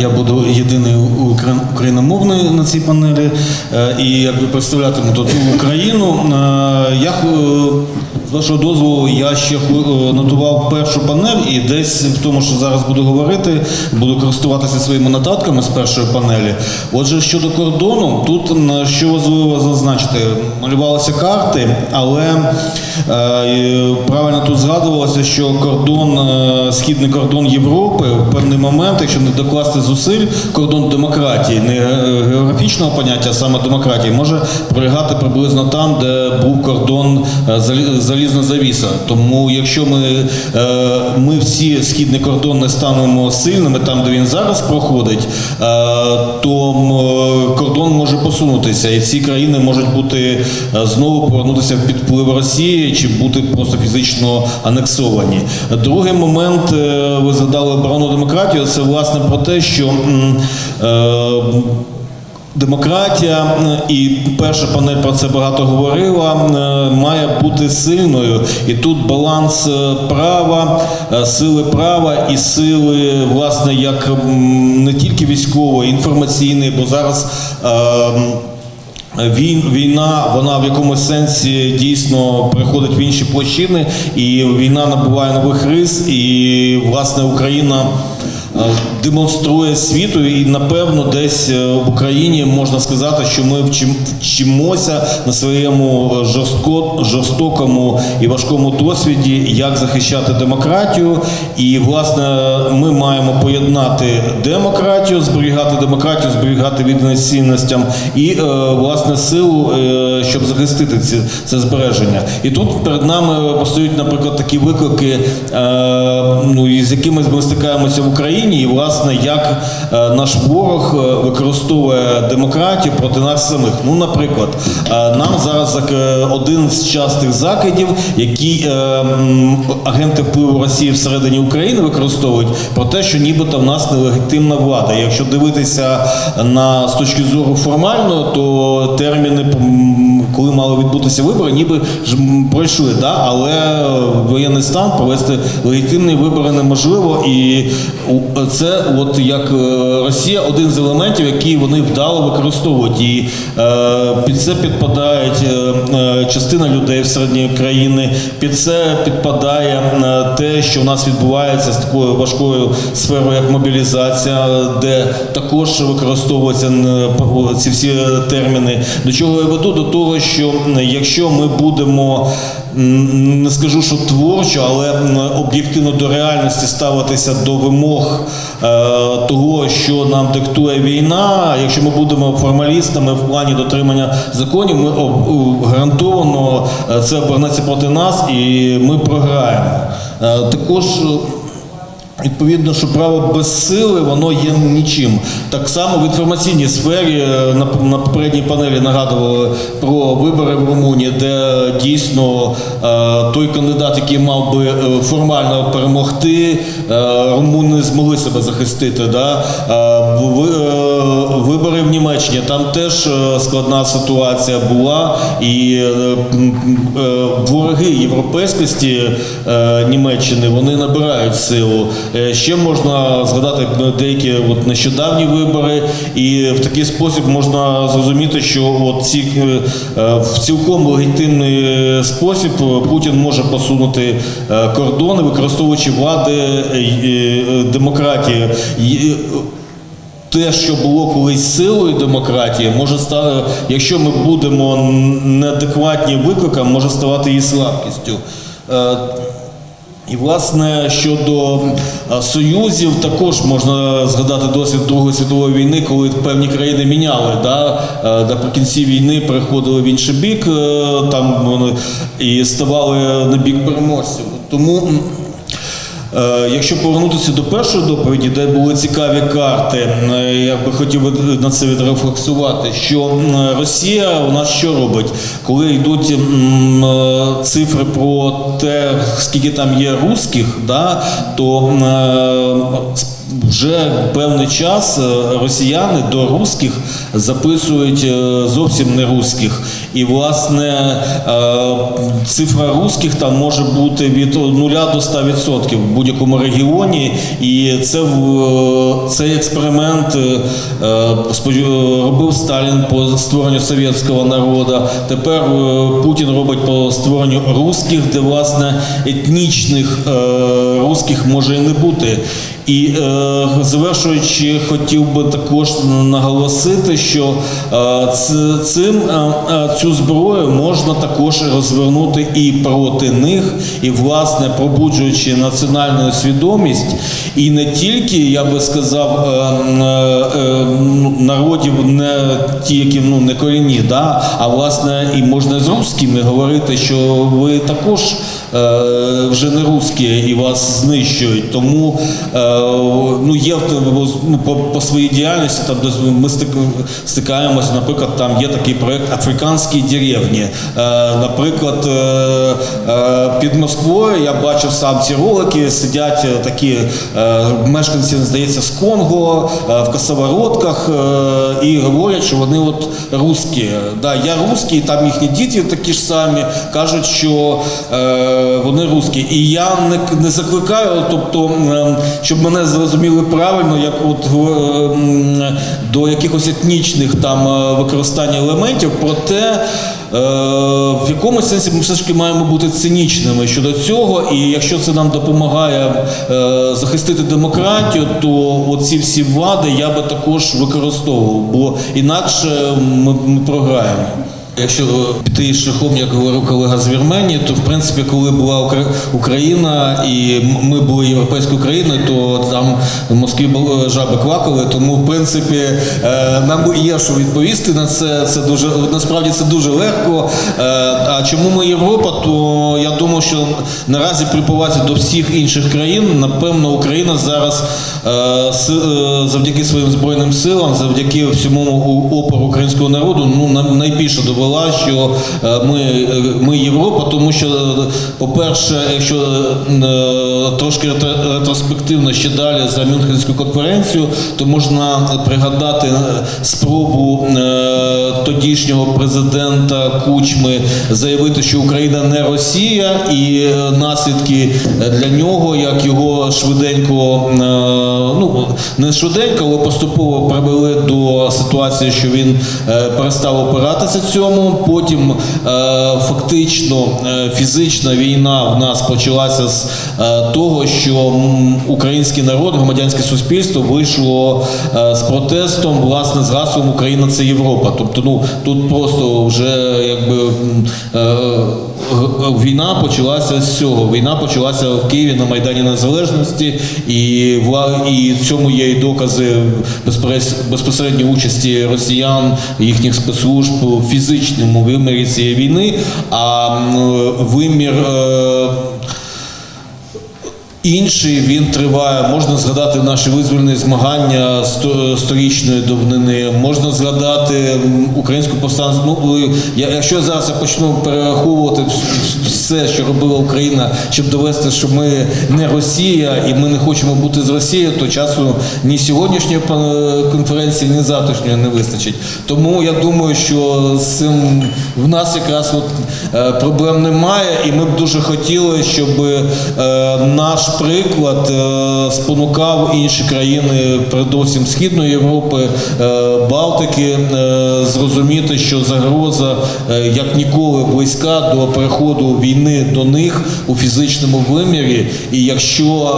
Я буду єдиною україномовною на цій панелі е, і якби представлятиму тут Україну. Е, Я вашого дозволу я ще е, нотував першу панель, і десь в тому, що зараз буду говорити, буду користуватися своїми нотатками з першої панелі. Отже, щодо кордону, тут що важливо зазначити, малювалися карти, але е, правильно тут згадувалося, що кордон, е, східний кордон Європи в певний момент, якщо не докласти зусиль, кордон демократії, не географічного поняття, а саме демократії, може пролягати приблизно там, де був кордон е, залі- залізна завіса. Тому якщо ми, е, ми всі східний кордон не станемо сильними там, де він зараз проходить, е, то кордон може посунутися, і ці країни можуть бути е, знову повернутися в підплив Росії чи бути просто фізично анексовані. Другий момент, ви згадали оборону демократію, це власне про те, що Демократія і перша панель про це багато говорила, е, має бути сильною. І тут баланс е, права, е, сили права і сили, власне, як не тільки військової, інформаційної, бо зараз. війна, вона в якомусь сенсі дійсно переходить в інші площини, і війна набуває нових рис, і власне Україна демонструє світу, і напевно десь е, в Україні можна сказати, що ми вчим, вчимося на своєму е, жорстко, жорстокому і важкому досвіді, як захищати демократію. І власне ми маємо поєднати демократію, зберігати демократію, зберігати відданість цінностям і е, власне силу, е, щоб захистити ці, це збереження. І тут перед нами постають, наприклад, такі виклики, е, ну з якими ми стикаємося в Україні, і власне як е, наш ворог е, використовує демократію проти нас самих. Ну, наприклад, е, нам зараз один з частих закидів, які агенти впливу Росії всередині України використовують про те, що нібито в нас нелегітимна влада. Якщо дивитися на з точки зору формальної, то терміни, коли мали відбутися вибори, ніби ж пройшли, да? але воєнний стан провести легітимні вибори неможливо. І це, от як е, Росія, один з елементів, які вони вдало використовують. І е, під це підпадають е, е, частина людей всередині країни, під це підпадає е, те, що в нас відбувається з такою важкою сферою, як мобілізація, де також використовуються е, ці всі терміни. До чого я веду? До того, що якщо ми будемо не скажу, що творчо, але об'єктивно до реальності ставитися до вимог е, того, що нам диктує війна. Якщо ми будемо формалістами в плані дотримання законів, ми гарантовано е, це обернеться проти нас і ми програємо. Е, Також Відповідно, що право без сили воно є нічим. Так само в інформаційній сфері е, на, попередній панелі нагадували про вибори в Румунії, де дійсно е, той кандидат, який мав би е, формально перемогти, румуни змогли себе захистити. Да? Ви- вибори в Німеччині там теж складна ситуація була, і вороги європейськості Німеччини вони набирають силу. Е, Ще можна згадати деякі от нещодавні вибори, і в такий спосіб можна зрозуміти, що от ці е, е, в цілком легітимний е, спосіб Путін може посунути е, кордони, використовуючи влади е, е, демократії. Е, те, що було колись силою демократії, може стати, якщо ми будемо неадекватні викликам, може ставати її слабкістю. І власне щодо е, союзів, також можна згадати досвід Другої світової війни, коли певні країни міняли. Да? Е, Наприкінці війни переходили в інший бік, е, там і ставали на бік переможців. Тому Якщо повернутися до першої доповіді, де були цікаві карти, е, я би хотів би на це відрефлексувати, що Росія у нас що робить, коли йдуть е, цифри про те, скільки там є русських, да, то е, вже певний час е, росіяни до русських записують е, зовсім не русських. І власне е, цифра русських там може бути від 0 до 100% в будь-якому регіоні. І це цей експеримент робив Сталін по створенню совєтського народу. Тепер Путін робить по створенню русських, де власне етнічних русських може і не бути. І завершуючи, хотів би також наголосити, що е, цим е, е, цю зброю можна також розвернути і проти них, і власне пробуджуючи національну свідомість, і не тільки я би сказав е, е, е, ну, народів, не ті, які ну не корінні, да, а власне і можна з русскими говорити, що ви також е, вже не русські і вас знищують. Тому е, ну є ну, по, по своїй діяльності там ми стикаємося. Наприклад, там є такий проект Африканські деревні. Е, наприклад, е, е, під Москвою я бачив сам ці ролики. Сидять е, такі е, мешканці, здається, з Конго е, в косовородках е, і говорять, що вони от русські. Да, я русський, там їхні діти такі ж самі кажуть, що е, вони русські. І я не, не закликаю, тобто, е, щоб мене зрозуміли правильно, як от е, до якихось етнічних там е, використання елементів, проте е, в якомусь сенсі ми все ж таки маємо бути цинічними щодо цього. І якщо це нам допомагає захистити демократію, то оці всі влади я би також використовував, бо інакше ми, ми програємо. Якщо піти шляхом, як говорив колега з Вірменії, то в принципі, коли була Україна і ми були європейською країною, то там в Москві жаби квакали. Тому, в принципі, е, нам є що відповісти на це. Це дуже насправді це дуже легко. Е, А чому ми Європа? То я думаю, що наразі при повазі до всіх інших країн, напевно, Україна зараз е, е, завдяки своїм збройним силам, завдяки всьому опору українського народу, ну на- найбільше довела, що е, ми, е, ми Європа, тому що, е, по-перше, якщо трошки ретро- ретроспективно ще далі за Мюнхенську конференцію, то можна пригадати спробу тодішнього президента Кучми заявити, що Україна не Росія, і наслідки для нього, як його швиденько, ну не швиденько, але поступово привели до ситуації, що він перестав опиратися цьому. Потім е, фактично е, фізична війна в нас почалася з е, того, що український народ, громадянське суспільство вийшло з протестом, власне, з гаслом Україна це Європа. Тобто, ну тут просто вже якби війна почалася з цього. Війна почалася в Києві на Майдані Незалежності, і і цьому є і докази безпосередньої участі росіян, їхніх спецслужб у фізичному вимірі цієї війни. А вимір. Е, Інший він триває. Можна згадати наші визвольні змагання сто- сторічної давнини. Можна згадати українську повстанцю. Ну е, я, якщо зараз почну перераховувати все, що робила Україна, щоб довести, що ми не Росія і ми не хочемо бути з Росією, то часу ні сьогоднішньої пан- конференції, ні завтрашньої не вистачить. Тому я думаю, що з цим в нас якраз от, е, проблем немає, і ми б дуже хотіли, щоб е, наш приклад е, спонукав інші країни, передусім Східної Європи, е, Балтики, е, зрозуміти, що загроза як ніколи близька до переходу війни до них у фізичному вимірі. І якщо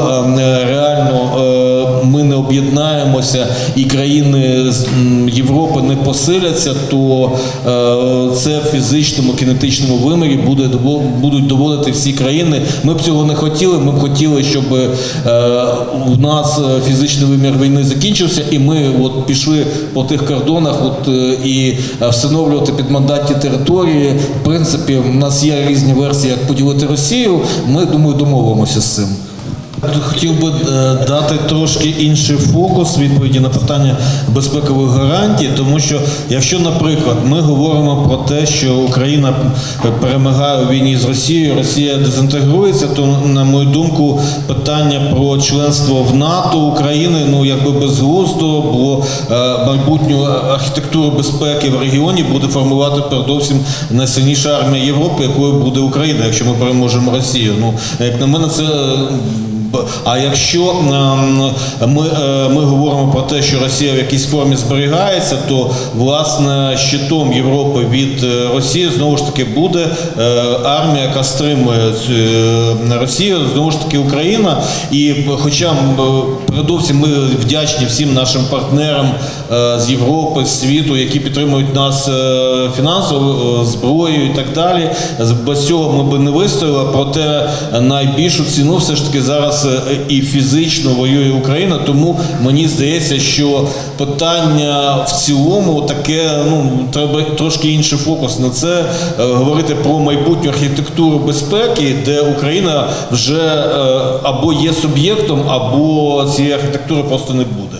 реально ми не об'єднаємося і країни Європи не посиляться, то це в фізичному кінетичному вимірі буде будуть доводити всі країни. Ми б цього не хотіли. Ми б хотіли, щоб е, у нас е, фізичний вимір війни закінчився, і ми от пішли по тих кордонах, от е, і встановлювати встановлювати підмандатні території. В принципі, в нас є різні версії, як поділити Росію. Ми думаю, домовимося з цим. Хотів би е, дати трошки інший фокус відповіді на питання безпекових гарантій, тому що якщо, наприклад, ми говоримо про те, що Україна перемагає у війні з Росією, Росія дезінтегрується, то на мою думку, питання про членство в НАТО України ну якби безглуздо, бо е, майбутню архітектуру безпеки в регіоні буде формувати передовсім найсильніша армія Європи, якою буде Україна, якщо ми переможемо Росію. Ну як на мене, це. А якщо ем, ми, е, ми говоримо про те, що Росія в якійсь формі зберігається, то власне щитом Європи від е, Росії знову ж таки буде е, армія, яка стримує Росію, знову ж таки Україна. І хоча передовсім ми вдячні всім нашим партнерам е, з Європи, з світу, які підтримують нас е, фінансово, е, зброєю і так далі. Без цього ми би не вистояли. Проте найбільшу ціну все ж таки зараз і фізично воює Україна. Тому мені здається, що питання в цілому таке, ну треба трошки інший фокус на це говорити про майбутню архітектуру безпеки, де Україна вже або є суб'єктом, або цієї архітектури просто не буде.